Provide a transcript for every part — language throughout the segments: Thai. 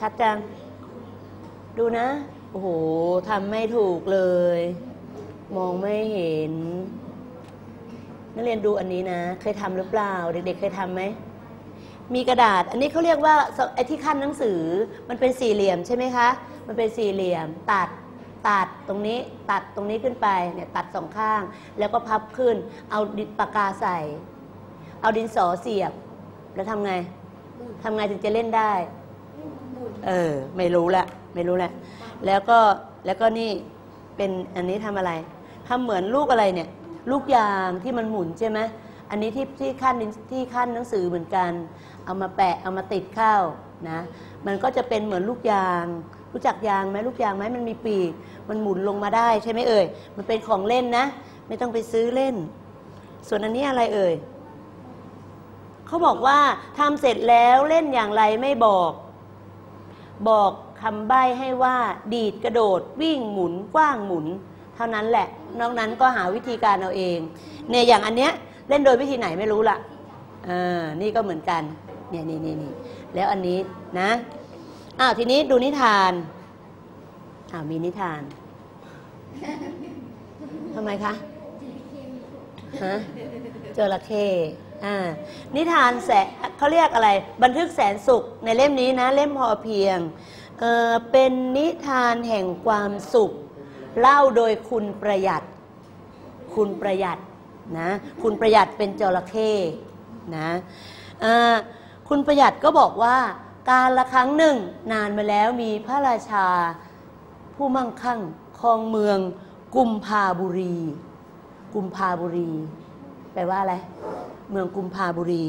ชัดจัง ดูนะ โอ้โหทำไม่ถูกเลย มองไม่เห็น นักเรียนดูอันนี้นะ เคยทำหรือเปล่า เด็กๆ เคยทำไหม มีกระดาษ อันนี้เขาเรียกว่าไอ้ที่ขั้นหนังสือ มันเป็นสี่เหลี่ยมใช่ไหมคะ มันเป็นสี่เหลี่ยม ตัดตัดตรงนี้ตัดตรงนี้ขึ้นไปเนี่ยตัดสองข้าง แล้วก็พับขึ้น เอาดินปากกาใส่ เอาดินสอเสียบ แล้วทำไงทำไงถึงจะเล่นได้ เออ ไม่รู้ละไม่รู้ละแล้วก็แล้วก็นี่เป็นอันนี้ทำอะไรทำเหมือนลูกอะไรเนี่ย ลูกยางที่มันหมุนใช่ไหมอันนี้ที่ที่ขั้นดินที่ขั้นหนังสือเหมือนกัน เอามาแปะเอามาติดเข้านะ มันก็จะเป็นเหมือนลูกยาง รู้จักยางไหมลูกยางไหมมันมีปีก มันหมุนลงมาได้ใช่ไหมเอ่ย มันเป็นของเล่นนะ ไม่ต้องไปซื้อเล่น ส่วนอันนี้อะไรเอ่ยเขาบอกว่าทำเสร็จแล้วเล่นอย่างไรไม่บอก บอกคำใบ้ให้ว่าดีดกระโดดวิ่งหมุนกว้างหมุน เท่านั้นแหละนอกนั้นก็หาวิธีการเอาเองเนี่ยอย่างอันเนี้ยเล่นโดยวิธีไหนไม่รู้ละอ่านี่ก็เหมือนกันเนี่ยนี่นี่นี่แล้วอันนี้นะอ้าวทีนี้ดูนิทานอ้าวมีนิทานทำไมคะฮะจระเข้ นิทานแสเขาเรียกอะไร บันทึกแสนสุขในเล่มนี้นะ เล่มพอเพียงเเป็นนิทานแห่งความสุข เล่าโดยคุณประหยัด คุณประหยัดนะ คุณประหยัดเป็นจระเข้นะคุณประหยัดก็บอกว่าการละครั้งหนึ่งนานมาแล้วมีพระราชา ผู้มั่งคั่งครองเมือง กุมภาบุรี กุมภาบุรี แปลว่าอะไร เมืองกุมภาบุรี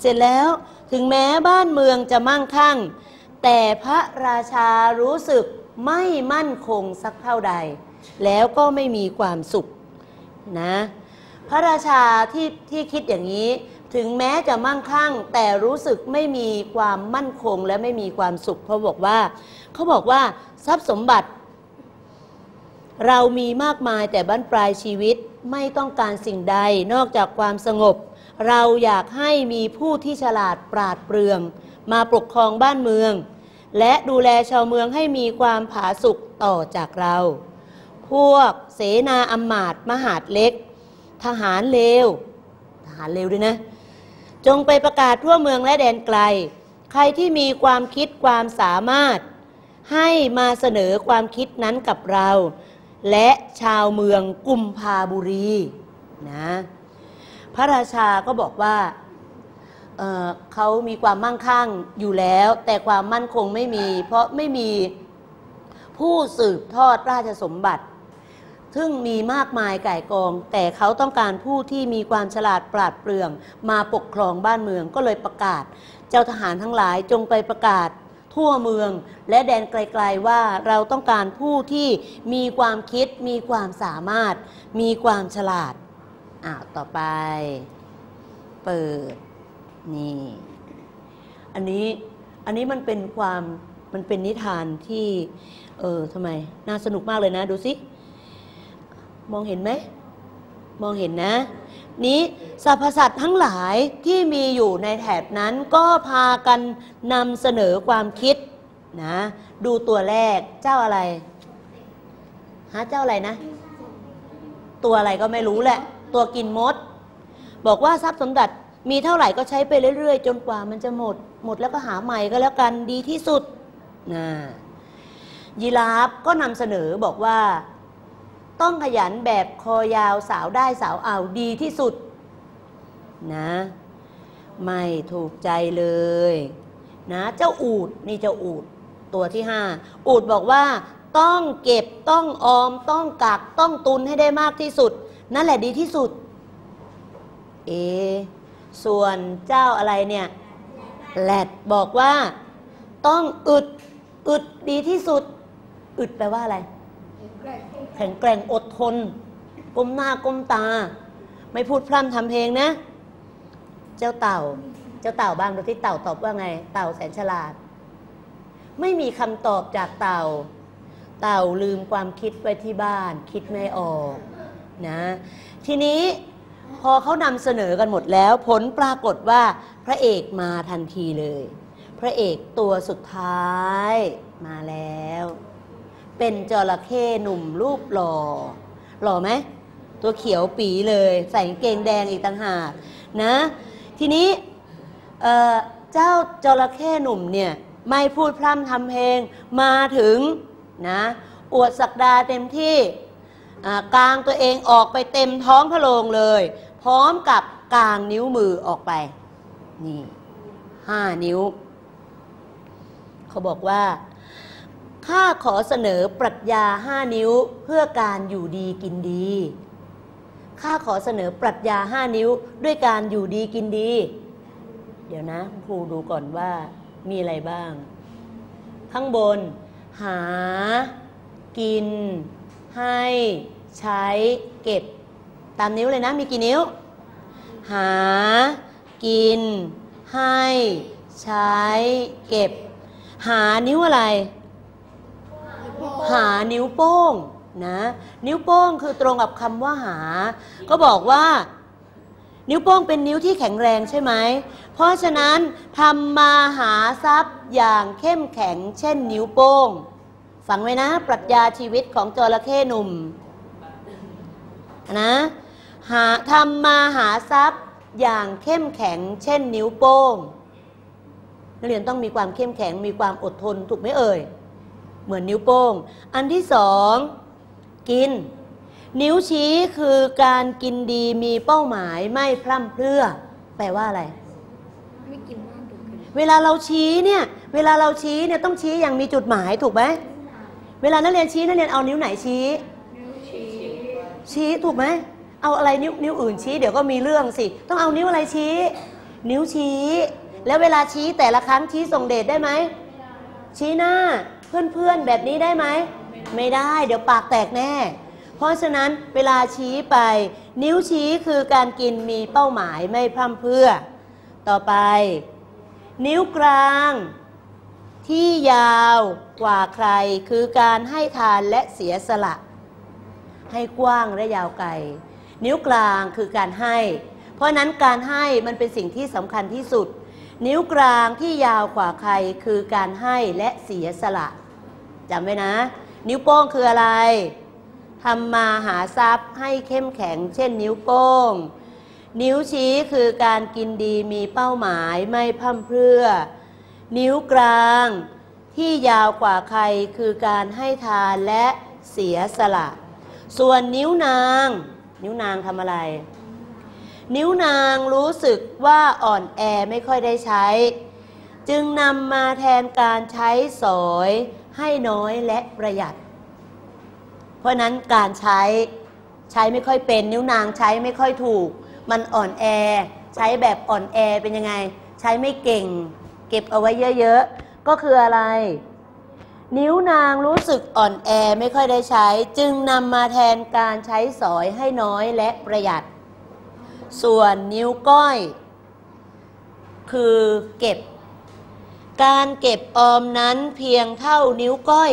เสร็จแล้วถึงแม้บ้านเมืองจะมั่งคั่ง แต่พระราชารู้สึกไม่มั่นคงสักเท่าใด แล้วก็ไม่มีความสุขนะพระราชาที่ที่คิดอย่างนี้ถึงแม้จะมั่งคั่ง แต่รู้สึกไม่มีความมั่นคงและไม่มีความสุขเพราะบอกว่า เขาบอกว่าทรัพย์สมบัติ เรามีมากมายแต่บั้นปลายชีวิต ไม่ต้องการสิ่งใดนอกจากความสงบ เราอยากให้มีผู้ที่ฉลาดปราดเปรื่อง มาปกครองบ้านเมือง และดูแลชาวเมืองให้มีความผาสุกต่อจากเรา พวกเสนาอำมาตย์มหาดเล็ก ทหารเลว ทหารเลวด้วยนะ จงไปประกาศทั่วเมืองและแดนไกล ใครที่มีความคิดความสามารถ ให้มาเสนอความคิดนั้นกับเรา และชาวเมืองกุมภาบุรีนะพระราชาก็บอกว่าเเขามีความมั่งคั่งอยู่แล้ว แต่ความมั่นคงไม่มี เพราะไม่มีผู้สืบทอดราชสมบัติ ซึ่งมีมากมายก่ายกอง แต่เขาต้องการผู้ที่มีความฉลาดปราดเปรื่อง มาปกครองบ้านเมืองก็เลยประกาศ เจ้าทหารทั้งหลายจงไปประกาศ ทั่วเมือง และแดนไกลๆว่าเราต้องการผู้ที่มีความคิดมีความสามารถ มีความฉลาดอ้าวต่อไป เปิดนี่ อันนี้อันนี้มันเป็นความมันเป็นนิทานที่ เออทำไม น่าสนุกมากเลยนะ ดูสิ มองเห็นไหม มองเห็นนะ นี้สรรพสัตว์ทั้งหลายที่มีอยู่ในแถบนั้นก็พากันนำเสนอความคิดนะ ดูตัวแรกเจ้าอะไรฮะเจ้าอะไรนะ ตัวอะไรก็ไม่รู้แหละ ตัวกินมด บอกว่าทรัพย์สมบัติมีเท่าไหร่ก็ใช้ไปเรื่อย ๆ จนกว่ามันจะหมด หมดแล้วก็หาใหม่ก็แล้วกันดีที่สุดนะยีราฟก็นำเสนอบอกว่า ต้องขยันแบบคอยาวสาวได้สาวเอาดีที่สุด นะ ไม่ถูกใจเลย นะ เจ้าอูดนี่เจ้าอูดตัวที่ห้าอูดบอกว่าต้องเก็บต้องออม ต้องกักต้องตุนให้ได้มากที่สุด นั่นแหละดีที่สุด เอ ส่วนเจ้าอะไรเนี่ยแรดบอกว่า ต้องอึดอึดดีที่สุด อึดแปลว่าอะไร แข็งแกร่งอดทนก้มหน้าก้มตา ไม่พูดพร่ำทำเพลงนะ เจ้าเต่า เจ้าเต่าบ้างดูที่เต่าตอบว่าไง เต่าแสนฉลาด ไม่มีคำตอบจากเต่า เต่าลืมความคิดไว้ที่บ้าน คิดไม่ออกนะ ทีนี้พอเขานำเสนอกันหมดแล้ว ผลปรากฏว่าพระเอกมาทันทีเลยพพระเอกตัวสุดท้ายมาแล้ว เป็นจระเข้หนุ่มรูปหล่อ หล่อไหม ตัวเขียวปีเลย ใส่เกงแดงอีกต่างหากนะ ทีนี้เจ้าจระเข้หนุ่มเนี่ย ไม่พูดพร่ำทำเพลงมาถึงนะอวดศักดาเต็มที่กลางตัวเองออกไปเต็มท้องพระโรงเลย พร้อมกับกลางนิ้วมือออกไป นี่ห้านิ้ว เขาบอกว่า ข้าขอเสนอปรัชญาห้านิ้วเพื่อการอยู่ดีกินดี ข้าขอเสนอปรัชญาห้านิ้วด้วยการอยู่ดีกินดี เดี๋ยวนะครูดูก่อนว่ามีอะไรบ้าง ข้างบน หา กิน ให้ ใช้ เก็บ ตามนิ้วเลยนะ มีกี่นิ้ว หา กิน ให้ ใช้ เก็บ หานิ้วอะไร หานิ้วโป้งนะนิ้วโป้งคือตรงกับคำว่าหา ก็บอกว่า นิ้วโป้งเป็นนิ้วที่แข็งแรงใช่ไหม เพราะฉะนั้นทำมาหาทรัพย์อย่างเข้มแข็ง เช่น นิ้วโป้ง ฟังไว้นะ ปรัชญาชีวิตของจระเข้หนุ่มนะหาทำมาหาทรัพย์อย่างเข้มแข็ง เช่น นิ้วโป้งนักเรียนต้องมีความเข้มแข็งมีความอดทนถูกไหมเอ่ย เหมือนนิ้วโป้ง อันที่สองกิน นิ้วชี้คือการกินดีมีเป้าหมายไม่พร่ำเพรื่อ แปลว่าอะไร ไม่กินมากถูกกันเวลาเราชี้เนี่ยเวลาเราชี้เนี่ยต้องชี้อย่างมีจุดหมายถูกไหมเวลานักเรียนชี้นักเรียนเอานิ้วไหนชี้นิ้วชี้ชี้ถูกไหมเอาอะไรนิ้วนิ้วอื่นชี้เดี๋ยวก็มีเรื่องสิ ต้องเอานิ้วอะไรชี้ นิ้วชี้ แล้วเวลาชี้แต่ละครั้งชี้ส่งเดชได้ไหมชี้หน้า เพื่อนๆ แบบนี้ได้ไหม ไม่ได้ เดี๋ยวปากแตกแน่ เพราะฉะนั้นเวลาชี้ไป นิ้วชี้คือการกินมีเป้าหมายไม่พร่ำเพื่อ ต่อไป นิ้วกลาง ที่ยาวกว่าใครคือการให้ทานและเสียสละ ให้กว้างและยาวไกล นิ้วกลางคือการให้ เพราะนั้นการให้มันเป็นสิ่งที่สำคัญที่สุดนิ้วกลางที่ยาวกว่าใครคือการให้และเสียสละ จำไว้นะ นิ้วโป้งคืออะไรทำมาหาทรัพย์ให้เข้มแข็ง เช่น นิ้วโป้ง นิ้วชี้คือการกินดีมีเป้าหมายไม่พร่ำเพรื่อ นิ้วกลาง ที่ยาวกว่าใครคือการให้ทานและเสียสละ ส่วนนิ้วนาง นิ้วนางทำอะไร นิ้วนางรู้สึกว่าอ่อนแอไม่ค่อยได้ใช้ จึงนำมาแทนการใช้สอย ให้น้อยและประหยัด เพราะนั้นการใช้ใช้ไม่ค่อยเป็นนิ้วนางใช้ไม่ค่อยถูก มันอ่อนแอ ใช้แบบอ่อนแอเป็นยังไง ใช้ไม่เก่ง เก็บเอาไว้เยอะๆ ก็คืออะไร นิ้วนางรู้สึกอ่อนแอไม่ค่อยได้ใช้ จึงนำมาแทนการใช้สอยให้น้อยและประหยัด ส่วนนิ้วก้อย คือเก็บ การเก็บออมนั้นเพียงเท่านิ้วก้อย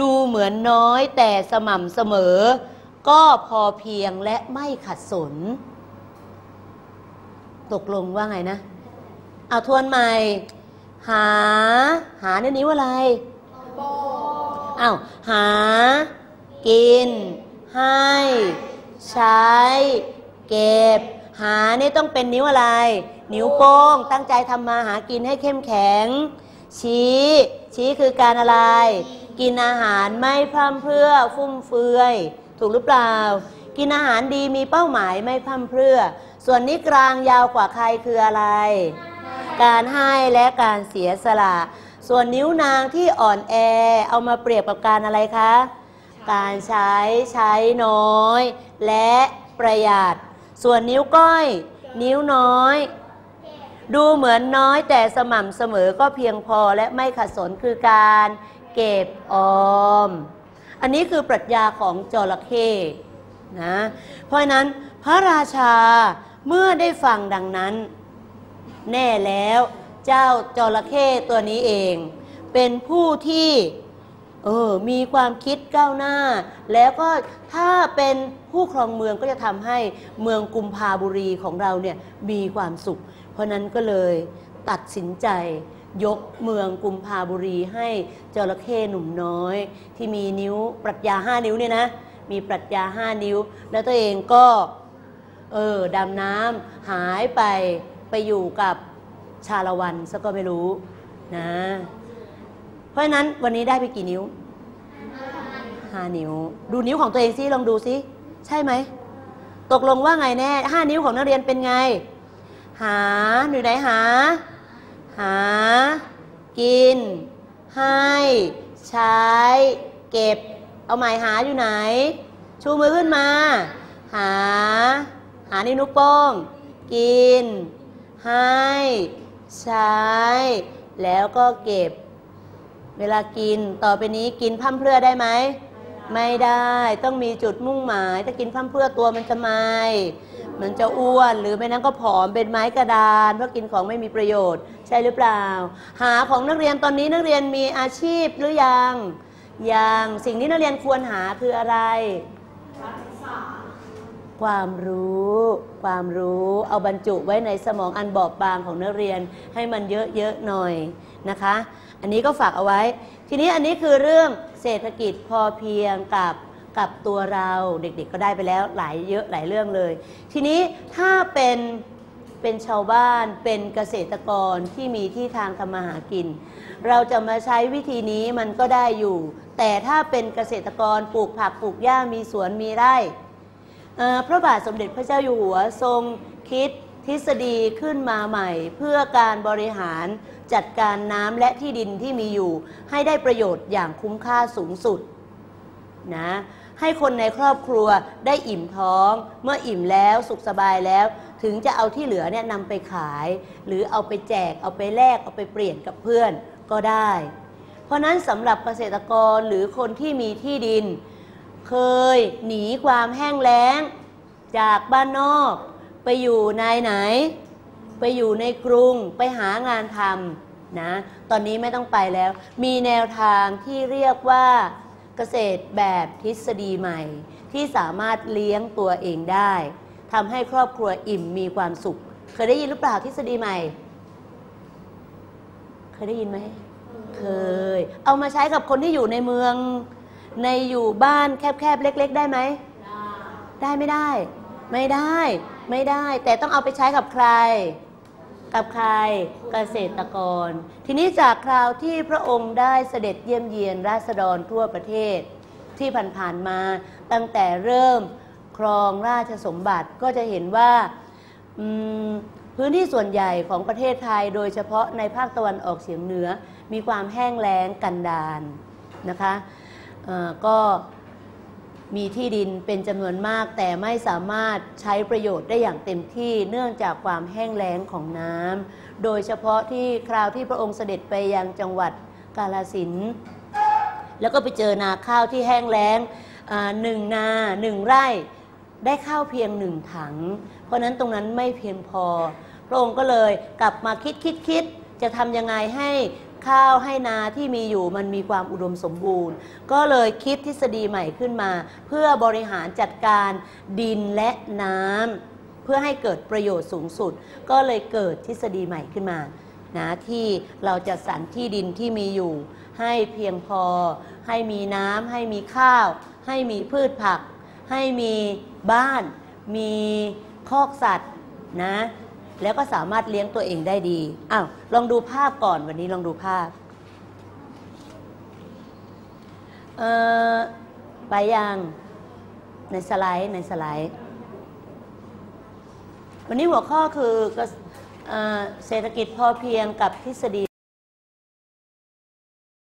ดูเหมือนน้อยแต่สม่ำเสมอ ก็พอเพียงและไม่ขัดสน ตกลงว่าไงนะ เอาทวนใหม่ หา หาในนิ้วอะไรอ้าวหา กิน ให้ ใช้ เก็บ หานี่ต้องเป็นนิ้วอะไร นิ้วโป้ง ตั้งใจทำมาหากินให้เข้มแข็ง ชี้ ชี้คือการอะไร กินอาหารไม่พร่ำเพรื่อฟุ่มเฟือย ถูกหรือเปล่า กินอาหารดีมีเป้าหมายไม่พร่ำเพรื่อ ส่วนนี้กลางยาวกว่าใครคืออะไร การให้และการเสียสละ ส่วนนิ้วนางที่อ่อนแอเอามาเปรียบกับการอะไรคะ การใช้ใช้น้อย และประหยัด ส่วนนิ้วก้อย นิ้วน้อย ดูเหมือนน้อยแต่สม่ำเสมอก็เพียงพอและไม่ขัดสนคือการเก็บออม อันนี้คือปรัชญาของจระเข้นะ เพราะนั้นพระราชาเมื่อได้ฟังดังนั้น แน่แล้วเจ้าจระเข้ตัวนี้เอง เป็นผู้ที่เออมีความคิดก้าวหน้า แล้วก็ถ้าเป็นผู้ครองเมืองก็จะทำให้เมืองกุมภาบุรีของเราเนี่ยมีความสุข ราะนั้นก็เลยตัดสินใจยกเมืองกุมภาบุรีให้จระเข้หนุ่มน้อย ที่มีนิ้วปรัชญาห้านิ้วเนี่ยนะ มีปรัชญาห้านิ้ว แล้วตัวเองก็ เออดำน้ำหายไปไปอยู่กับชาละวันซะก็ไม่รู้นะ เพราะนั้นวันนี้ได้ไปกี่นิ้วห้านิ้ว ดูนิ้วของตัวเองสิลองดูสิใช่ไหม ตกลงว่าไงแน่ห้านิ้วของนักเรียนเป็นไง หาอยู่ไหนหา หา กิน ให้ ใช้ เก็บ เอาหมายหาอยู่ไหน ชูมือขึ้นมา หา หานิ้วนุ๊กโป้ง กิน ให้ ใช้ แล้วก็เก็บ เวลากินต่อไปนี้กินพร่ำเพื่อได้ไหม ไม่ได้ต้องมีจุดมุ่งหมาย ถ้ากินพร่ำเพื่อตัวมันจะไม่ มันจะอ้วน หรือไม่นั้นก็ผอมเป็นไม้กระดานเพราะกินของไม่มีประโยชน์ ใช่หรือเปล่า หาของนักเรียนตอนนี้นักเรียนมีอาชีพหรือยังยังสิ่งที่นักเรียนควรหาคืออะไร ความรู้ ความรู้เอาบรรจุไว้ในสมองอันบอบบางของนักเรียนให้มันเยอะๆหน่อยนะคะ อันนี้ก็ฝากเอาไว้ ทีนี้อันนี้คือเรื่องเศรษฐกิจพอเพียงกับ กับตัวเราเด็กๆก็ได้ไปแล้วหลายเยอะหลายเรื่องเลย ทีนี้ถ้าเป็นเป็นชาวบ้านเป็นเกษตรกรที่มีที่ทางทำมาหากิน เราจะมาใช้วิธีนี้มันก็ได้อยู่ แต่ถ้าเป็นเกษตรกรปลูกผักปลูกหญ้ามีสวนมีไร่พระบาทสมเด็จพระเจ้าอยู่หัวทรงคิดทฤษฎีขึ้นมาใหม่ เพื่อการบริหารจัดการน้ำและที่ดินที่มีอยู่ ให้ได้ประโยชน์อย่างคุ้มค่าสูงสุดนะ ให้คนในครอบครัวได้อิ่มท้อง เมื่ออิ่มแล้วสุขสบายแล้ว ถึงจะเอาที่เหลือเนี่ยนำไปขาย หรือเอาไปแจกเอาไปแลกเอาไปเปลี่ยนกับเพื่อนก็ได้ เพราะนั้นสำหรับเกษตรกรหรือคนที่มีที่ดิน เคยหนีความแห้งแล้ง จากบ้านนอก ไปอยู่ในไหน ไปอยู่ในกรุงไปหางานทำนะ ตอนนี้ไม่ต้องไปแล้ว มีแนวทางที่เรียกว่า เกษตรแบบทฤษฎีใหม่ ที่สามารถเลี้ยงตัวเองได้ทำให้ครอบครัวอิ่มมีความสุข เคยได้ยินหรือเปล่าทฤษฎีใหม่ เคยได้ยินไหมเคย เอามาใช้กับคนที่อยู่ในเมือง ในอยู่บ้านแคบๆเล็ก ๆ ได้ไหมได้ไม่ได้ ไม่ได้ ไม่ได้ แต่ต้องเอาไปใช้กับใคร กับใครเกษตรกร ทีนี้จากคราวที่พระองค์ได้เสด็จเยี่ยมเยียนราษฎรทั่วประเทศ ที่ผ่านๆมาตั้งแต่เริ่มครองราชสมบัติก็จะเห็นว่าพื้นที่ส่วนใหญ่ของประเทศไทย โดยเฉพาะในภาคตะวันออกเฉียงเหนือ มีความแห้งแล้งกันดารนะคะก็ มีที่ดินเป็นจำนวนมาก แต่ไม่สามารถใช้ประโยชน์ได้อย่างเต็มที่เนื่องจากความแห้งแล้งของน้ำโดยเฉพาะที่คราวที่พระองค์เสด็จไปยังจังหวัดกาฬสินแล้วก็ไปเจอนาข้าวที่แห้งแล้งหนึ่งนาหนึ่งไร่ได้ข้าวเพียงหนึ่งถัง เพราะฉะนั้นตรงนั้นไม่เพียงพอ พระองค์ก็เลยกลับมาคิดคิดคิดจะทำยังไงให้ ข้าวให้นาที่มีอยู่มันมีความอุดมสมบูรณ์ ก็เลยคิดทฤษฎีใหม่ขึ้นมา เพื่อบริหารจัดการดินและน้ำเพื่อให้เกิดประโยชน์สูงสุด ก็เลยเกิดทฤษฎีใหม่ขึ้นมานะที่เราจะสรรที่ดินที่มีอยู่ ให้เพียงพอ ให้มีน้ำให้มีข้าว ให้มีพืชผัก ให้มีบ้าน มีคอกสัตว์นะ แล้วก็สามารถเลี้ยงตัวเองได้ดีอ้าวลองดูภาพก่อนวันนี้ลองดูภาพเอ่อไปยังในสไลด์ในสไลด์ วันนี้หัวข้อคือเศรษฐกิจพอเพียงกับทฤษฎี